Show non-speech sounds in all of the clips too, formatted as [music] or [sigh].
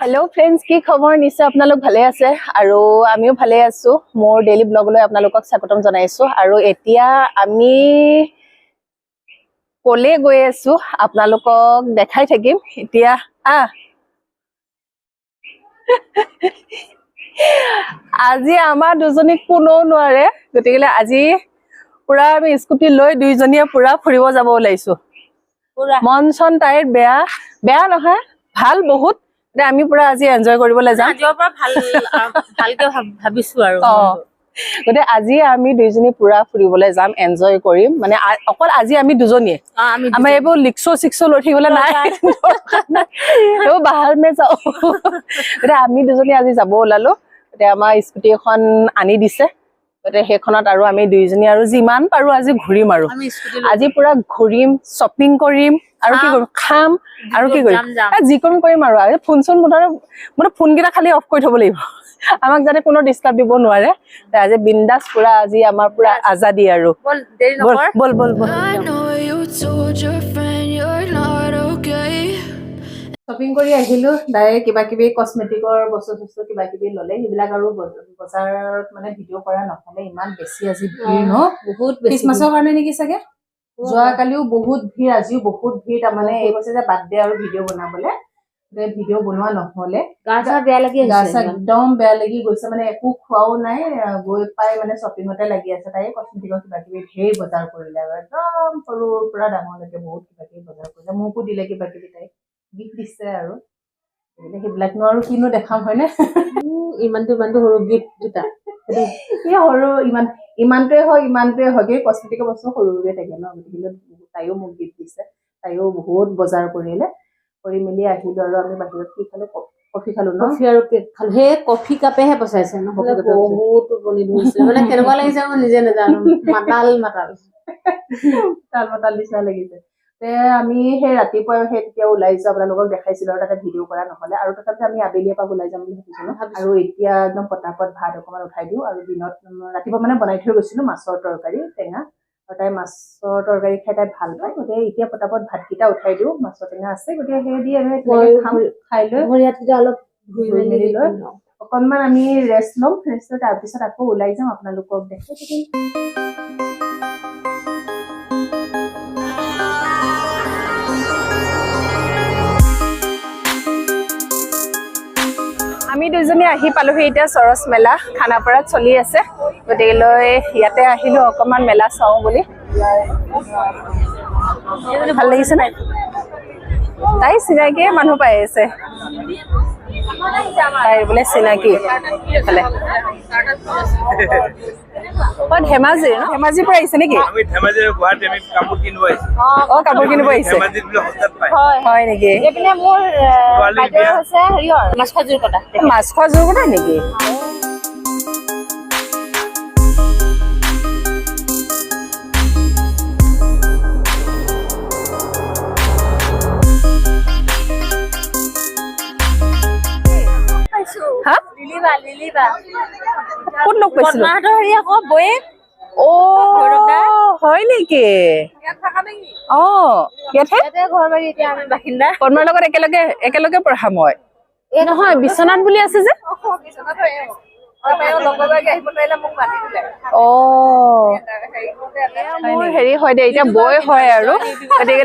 Hello friends কি খবৰ? নিশ্চয় আপোনালোক ভালে আছে। আৰু আমিও ভালে আছো। মোৰ ডেইলি ব্লগলৈ আপোনালোকক স্বাগতম জনাইছো। আৰু এতিয়া আমি কলে গৈ আছো। আপোনালোকক দেখাই থাকিম। এতিয়া আহ! আজি আমাৰ দুজনীক কোনেও নোৱাৰে। গতিকে আজি পুৰা আমি স্কুটি লৈ দুইজনীয়ে পুৰা ফুৰিব যাব ওলাইছো। মন চন তাইৰ বেয়া বেয়া নহয় ভাল বহুত। আমি পুৰা আজি এনজয় কৰিবলৈ যাম। ভাব- ভাবিছো আৰু গতিকে আজি আমি দুইজনী পুৰা ফুৰিবলৈ যাম এনজয় কৰিম। মানে অকল আজি আমি দুজনীয়ে। আমাৰ এইবোৰ লিক্সো চিক্সো লৈ থাকিবলৈ নাই। [laughs] এইবোৰ বাহাৰ মে যাওঁ [laughs] গতিকে আমি দুজনী আজি যাব ওলালো। এতিয়া আমাৰ স্কুটি এখন আনি দিছে। গতিকে সেইখনত আৰু আমি দুইজনী আৰু যিমান পাৰো আজি ঘূৰিম আৰু। আজি পুৰা ঘূৰিম শ্বপিং কৰিম আৰু কি। কৰিম? খাম আৰু কি কৰিম? যিকোনো কৰিম আৰু। আজি ফোন চোন মুঠতে মুঠতে ফোনকেইটা খালি অফ কৰি থব লাগিব। [laughs] আমাক যাতে কোনো ডিষ্টাৰ্ব দিব নোৱাৰে। তে আজি বিন্দাছ পুৰা আজি আমাৰ পুৰা আজাদী আৰু। বল বল বল শ্বপিং কৰি আহিলো ডাইৰেক্ট কিবা কিবি কচমেটিকৰ বস্তু চস্তু কিবা কিবি ললে সেইবিলাক আৰু বজ- বজাৰত মানে ভিডিঅ' কৰা নহলে ইমান বেছি আজি ভিৰ ন? বহুত খ্ৰীষ্টমাছৰ কাৰণে নেকি চাগে? যোৱাকালিও বহুত ভিৰ আজিও বহুত ভিৰ তাৰমানে এই কৈছে যে বাদ দে আৰু ভিডিঅ' বনাবলে ভিডিঅ' বনোৱা নহলে। গা চা বেয়া লাগি গা চা একদম বেয়া লাগি গৈছে মানে একো খোৱাও নাই গৈ পাই মানে শ্বপিঙতে লাগি আছে তাই কচমেটিকৰ কিবা কিবি ধেৰ বজাৰ কৰিলে আৰু একদম সৰুৰ পৰা ডাঙৰলৈকে বহুত কিবা কিবি বজাৰ কৰিলে মোকো দিলে কিবা কিবি তাই। গিফ্ট দিছে আৰু। গতিকে সেইবিলাকনো আৰু কিনো দেখাম হয়নে? ইমানটো ইমানটো সৰু গিফ্ট দুটা। এই সৰু ইমান ইমানটোৱে হয় ইমানটোৱে হয় কিন্তু কচমেটিকৰ বস্তু সৰু সৰুৱে থাকে ন? গতিকে তাইও মোক গিফ্ট দিছে তাইও বহুত বজাৰ কৰিলে কৰি মেলি আহিলো আৰু আমি বাহিৰত কি খালো? কফি খালো ন? কফি আৰু কেক খালো। সেই কফি কাপেহে পচাইছে পচাইছে। বহুত টোপনি ধৰিছে। মানে কেনেকুৱা লাগিছে মই নিজে নাজানো। মাতাল মাতাল। তাল মাতাল নিচিনা লাগিছে। তে আমি সেই ৰাতিপুৱা সেই তেতিয়া ওলাই যোৱা আপোনালোকক দেখাইছিলো আৰু তাতে ভিডিঅ' কৰা নহলে। আৰু তথাপি আমি আবেলি এপাক ওলাই যাম বুলি ভাবিছিলো। আৰু এতিয়া একদম পটাপট ভাত অকমান উঠাই দিওঁ আৰু দিনত ৰাতিপুৱা মানে বনাই থৈ গৈছিলো মাছৰ তৰকাৰী টেঙা। আৰু তাই মাছৰ তৰকাৰী খাই তাই ভাল পায়। গতিকে এতিয়া পটাপট ভাতকেইটা উঠাই দিওঁ মাছৰ টেঙা আছে। গতিকে সেই দি আমি খাম খাই লৈ অলপ ঘূৰি মেলি লৈ লওঁ। অকনমান আমি ৰেষ্ট ল'ম। ৰেষ্ট লৈ তাৰপিছত আকৌ ওলাই যাম। আপোনালোকক দেখাই থাকিম। দুজনী আহি পালোহি এতিয়া চৰচ মেলা খানাপাৰাত চলি আছে। গতিকেলৈ ইয়াতে আহিলো অকমান মেলা চাওঁ বুলি। ভাল লাগিছে নে? তাই চিনাকিয়ে মানুহ পাই আছে। তাইৰ বোলে চিনাকি। [laughs] অ ধেমাজিৰ ন? ধেমাজিৰ পৰা আহিছে নেকি? আমি ধেমাজিৰ গুৱাহাটী আমি কাপোৰ কিনিব আহিছো। অ কাপোৰ কিনিব আহিছে। ধেমাজিত বোলে সস্তাত পায়। হয় নেকি? এইপিনে মোৰ বাইদেউ হৈছে হেৰিয়ৰ মাছখোৱা জোৰ কটা মাছ খোৱা যোৰ কথা নেকি হা? লিলিবা লিলিবা। ক'ত লগ পাইছিলো। হেৰি আকৌ বৌয়ে দা? হয় নেকি? অ ইয়াতহে? ইয়াতে ঘৰ এতিয়া আমি পদ্মাৰ লগত একেলগে একেলগে পঢ়া মই। এই নহয় বিশ্বনাথ বুলি আছে যে। মোৰ হেৰি হয় দে এতিয়া বয় হয় আৰু। গতিকে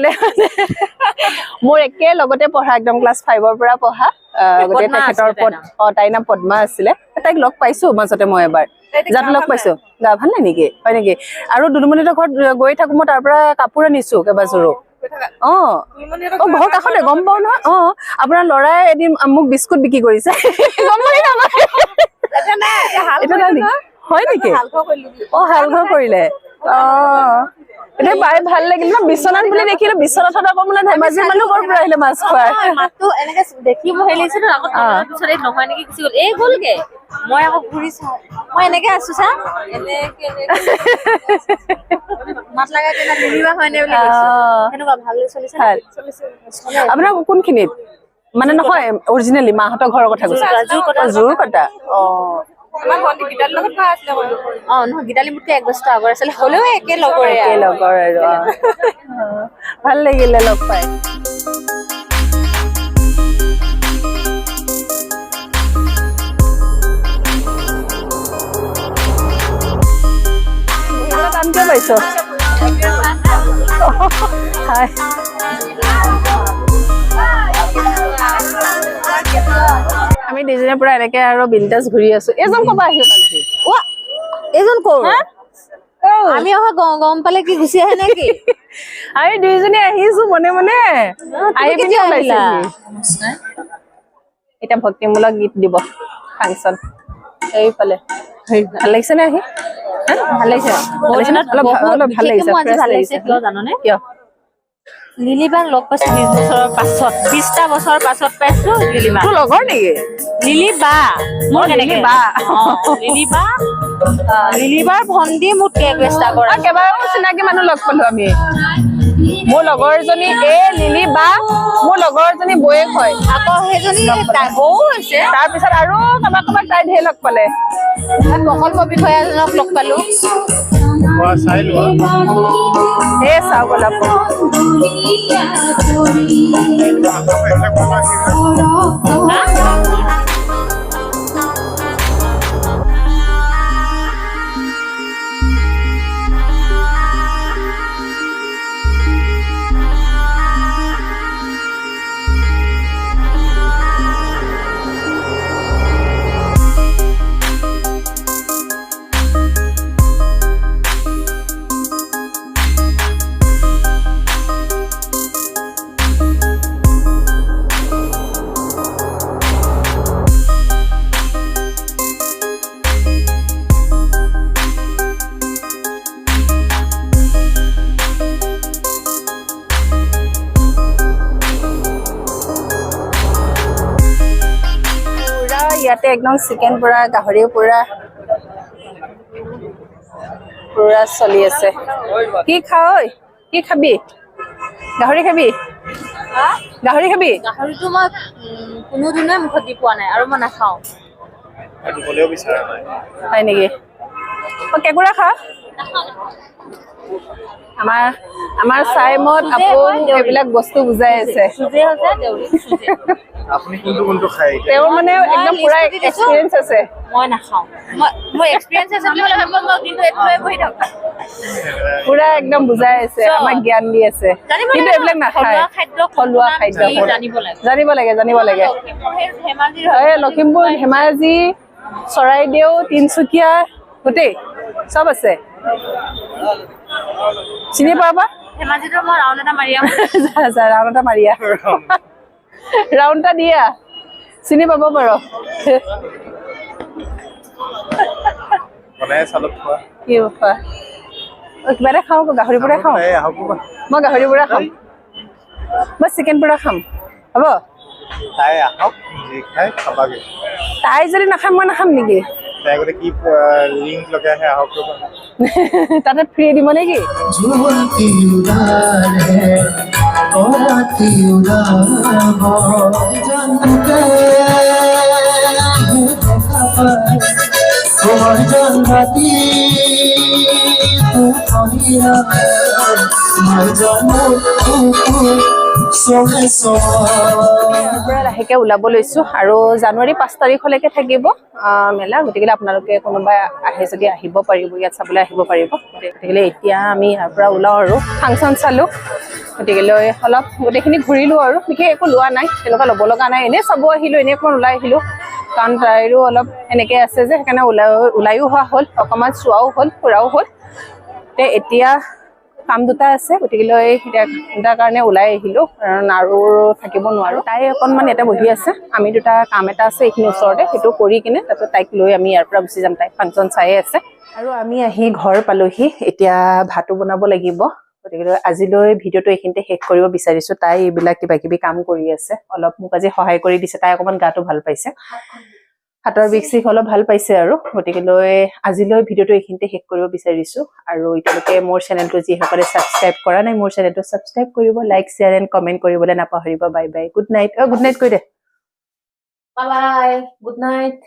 মোৰ একে লগতে পঢ়া একদম ক্লাছ ফাইভৰ পৰা পঢ়া গতিকে তেখেতৰ পদ অ তাইৰ নাম পদ্মা আছিলে। তাইক লগ পাইছো মাজতে মই এবাৰ। যাতে লগ পাইছো। গা ভাল নাই নেকি? হয় নেকি? আৰু দুদুমণিহঁতৰ ঘৰত গৈ থাকো মই তাৰ পৰা কাপোৰ আনিছো কেইবাযোৰো। অ। অ ঘৰ কাষতে গম পাও নহয়। অ আপোনাৰ ল'ৰাই এদিন মোক বিস্কুট বিক্ৰী কৰিছে। গম পাই? হয় নেকি? অ হাল ঘৰ কৰিলে। অ। এতিয়া পাই ভাল লাগিল ন বিশ্বনাথ বুলি দেখিলো বিশ্বনাথত আকৌ বোলে ধেমাজি মানুহ ক'ৰ পৰা আহিলে মাছ খোৱাৰ মাতটো এনেকে আকৌ। পিছত এই নহয় নেকি গুচি গ'ল। এই গ'লগে। মই আকৌ ঘূৰি চাওঁ। মই এনেকে আছো চা। এনেকে। মাত লগাই কেনে লিলিবা হয়নে বুলি সেনেকুৱা ভাল চলিছে আপোনাৰ কোনখিনিত? মানে নহয় অৰিজিনেলি মাহঁতৰ ঘৰৰ কথা কৈছে। জোৰ কটা। অ, জোৰ কটা অ আমাৰ ভালো নহয় গীতালী মোতকে এক বছৰ আগৰ আছিলে হ'লেও একে লগৰে একে লগৰ আৰু [laughs] ভালো লাগিলে লগ পাই। কাম পাইছ? [laughs] হাই আমি দুজনে পুৰা এনেকে আৰু বিন্দাছ ঘূৰি আছো। এইজন কবা আহিব পালেহি ৱা এইজন কৰ? আমি অহা গম পালে কি গুচি আহে নেকি [laughs] আমি দুইজনী আহিছো মনে মনে। আহি পিনি আহিলা? ওলাইছে এতিয়া ভক্তিমূলক গীত দিব ফাংচন। এইফালে ভাল লাগিছে নে আহি? ভাল লাগিছে। ভাল? অলপ লাগিছে। কিয় জাননে? কিয়? লিলিবাক লগ পাইছো বিশ বছৰৰ পাছত। বিশটা বছৰৰ পাছত পাইছো লিলিবা তোৰ লগৰ নেকি? লিলি বা। মোৰ কেনেকে? বা। লিলি বা। লিলি বাৰ ভন্টি মোক কেক ৱেষ্টা কৰে। কেইবাৰো চিনাকি মানুহ লগ পালো আমি। মোৰ লগৰজনী এ লিলি বা। মোৰ লগৰজনী বৌয়েক হয়। আকৌ সেইজনী বৌ হৈছে। তাৰপিছত আৰু কাৰোবাক কাৰোবাক তাই ধেৰ লগ পালে। প্ৰকল্প বিষয়াজনক লগ পালো। চাই লোৱা। এই চাওক একদম চিকেন পুৰা গাহৰি পুৰা পুৰা চলি আছে। কি খাৱ ঐ? কি খাবি? গাহৰি খাবি? গাহৰি খাবি? গাহৰিটো মই কোনোদিনে মুখত দি পোৱা নাই আৰু মই নাখাওঁ। দিবলৈও বিচৰা। নাই হয় নেকি? অ কেঁকুৰা খা। আমাৰ আমাৰ চাইমত আকৌ এইবিলাক বস্তু বুজাই আছে। আপুনি কোনটো কোনটো তেওঁৰ মানে একদম পুৰা। এক্সপিৰিয়েঞ্চ আছে। মই নাখাওঁ। মই মোৰ এক্সপিৰিয়েঞ্চ আছে বুলি হ'লে ভাবিব মই কিন্তু এইটো লৈ বহি থাকোঁ। পুৰা একদম বুজাই আছে আমাক জ্ঞান দি আছে। জানিব কিন্তু লাগে এইবিলাক নাখায়। থলুৱা খাদ্য জানিব লাগে। জানিব লাগে লখিমপুৰ ধেমাজি চৰাইদেউ তিনচুকীয়া গোটেই। চব আছে? চিনি পাবা ধেমাজিতো মই ৰাউণ্ড এটা মাৰি আহোঁ। [laughs] যা যা ৰাউণ্ড এটা মাৰিয়া [laughs] ৰাউণ্ড এটা দিয়া। চিনি পাব পাৰ। কি খোৱা? কিবা এটা খাওঁ গাহৰি পোৰা খাওঁ। মই গাহৰি পোৰা খাম। মই চিকেন পোৰা খাম। হ'ব? তাই আহক যি খাই খাবাগে। তাই যদি নাখায় মই নাখাম নেকি? त्याकडे की लिंक लोक आहे हा प्रॉब्लेम त्यांना फ्री दी म्हणे की झुलती उदार है औरती उदार हो जन के और जनती तू कोनी ना मर जाऊं तू লাহেকে ওলাব লৈছো আৰু জানুৱাৰী পাঁচ তাৰিখলৈকে থাকিব। মেলা গতিকে আপোনালোকে কোনোবাই আহে যদি আহিব পাৰিব ইয়াত চাবলৈ আহিব পাৰিব। গতিকে এতিয়া আমি ইয়াৰ পৰা ওলাওঁ আৰু ফাংচন চালোঁ। গতিকে লৈ অলপ গোটেইখিনি ঘূৰিলোঁ আৰু বিশেষ একো লোৱা নাই তেনেকুৱা ল'ব লগা নাই। এনেই চাব আহিলোঁ এনেই অকণমান ওলাই আহিলোঁ। কাৰণ তাইৰো অলপ এনেকৈ আছে যে সেইকাৰণে ওলাই ওলায়ো হোৱা হ'ল অকণমান চোৱাও হ'ল ফুৰাও হ'ল। তে এতিয়া কাম দুটা আছে গতিকে লৈ এতিয়া দুটাৰ কাৰণে ওলাই আহিলো কাৰণ আৰু থাকিব নোৱাৰো। তাই অকণমান ইয়াতে বহি আছে আমি দুটা কাম এটা আছে এইখিনি ওচৰতে সেইটো কৰি কিনে তাৰপিছত তাইক লৈ আমি ইয়াৰ পৰা গুচি যাম তাইক ফাংচন চায়ে আছে। আৰু আমি আহি ঘৰ পালোহি এতিয়া ভাতো বনাব লাগিব গতিকে আজিলৈ ভিডিঅ'টো এইখিনিতে শেষ কৰিব বিচাৰিছো তাই এইবিলাক কিবা কিবি কাম কৰি আছে অলপ মোক আজি সহায় কৰি দিছে তাই অকণমান গাটো ভাল পাইছে। হাতৰ বিষ চিষ অলপ ভাল পাইছে আৰু। গতিকে লৈ আজিলৈ ভিডিঅ'টো এইখিনিতে শেষ কৰিব বিচাৰিছো। আৰু এতিয়ালৈকে মোৰ চেনেলটো যিসকলে ছাবস্ক্ৰাইব কৰা নাই মোৰ চেনেলটো ছাবস্ক্ৰাইব কৰিব লাইক শ্বেয়াৰ এণ্ড কমেণ্ট কৰিবলৈ নাপাহৰিব। বাই বাই গুড নাইট অ গুড নাইট কৈ দে। বাই বাই গুড নাইট